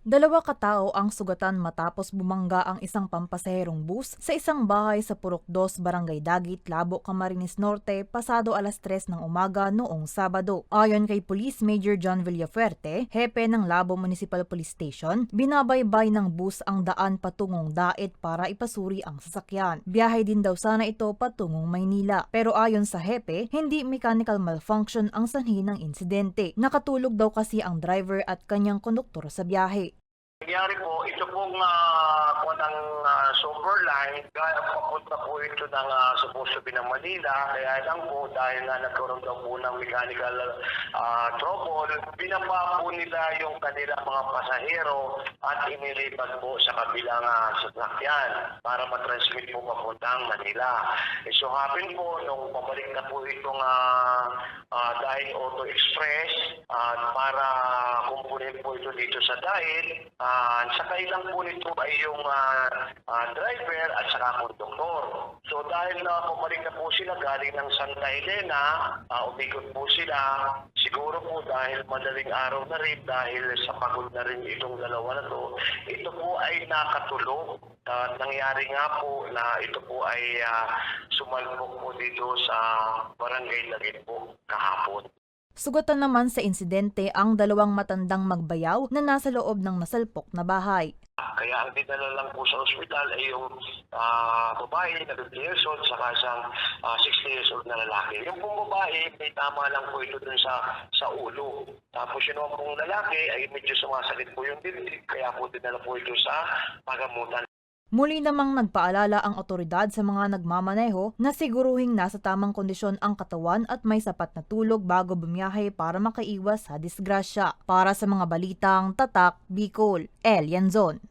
Dalawa katao ang sugatan matapos bumangga ang isang pampasaherong bus sa isang bahay sa Purok 2, Barangay Dagit, Labo, Camarines Norte, pasado alas 3 ng umaga noong Sabado. Ayon kay Police Major John Villafuerte, hepe ng Labo Municipal Police Station, binabaybay ng bus ang daan patungong Dait para ipasuri ang sasakyan. Biyahe din daw sana ito patungong Maynila. Pero ayon sa hepe, hindi mechanical malfunction ang sanhi ng insidente. Nakatulog daw kasi ang driver at kanyang konduktor sa biyahe. Nangyari po, ito pong uh, po ng ah, super line, gaya papunta po ito ng uh, supposed to be ng Manila, kaya lang po dahil nga nagkaroon daw po ng mechanical ah, trouble, binaba po nila yung kanilang mga pasahero at inilipat po sa kabilang uh, sasakyan para matransmit po papuntang Manila. Eh, so happen po, nung pabalik na po itong uh, dahil Auto Express at para kumpunin po ito dito sa dahil, Ah, sakay lang po nito ay yung ah, ah, driver at saka konduktor. So dahil na pumalik na po sila galing ng Santa Elena, ah, umikot po sila, siguro po dahil madaling araw na rin, dahil sa pagod na rin itong dalawa na to, ito po ay nakatulog. At nangyari nga po na ito po ay ah, sumalpok po dito sa barangay Lagit po kahapon. Sugatan naman sa insidente ang dalawang matandang magbayaw na nasa loob ng nasalpok na bahay. Kaya ang dinala lang po sa ospital ay yung ah, babae na 50 years old saka isang ah, 60 years old na lalaki. Yung pong babae, may tama lang po ito dun sa, sa ulo. Tapos yun naman pong lalaki ay medyo sumasakit po yung dibdib kaya po dinala po ito sa pagamutan. Muli namang nagpaalala ang otoridad sa mga nagmamaneho na siguruhing nasa tamang kondisyon ang katawan at may sapat na tulog bago bumiyahe para makaiwas sa disgrasya. Para sa mga balitang Tatak Bicol, El Yanzon.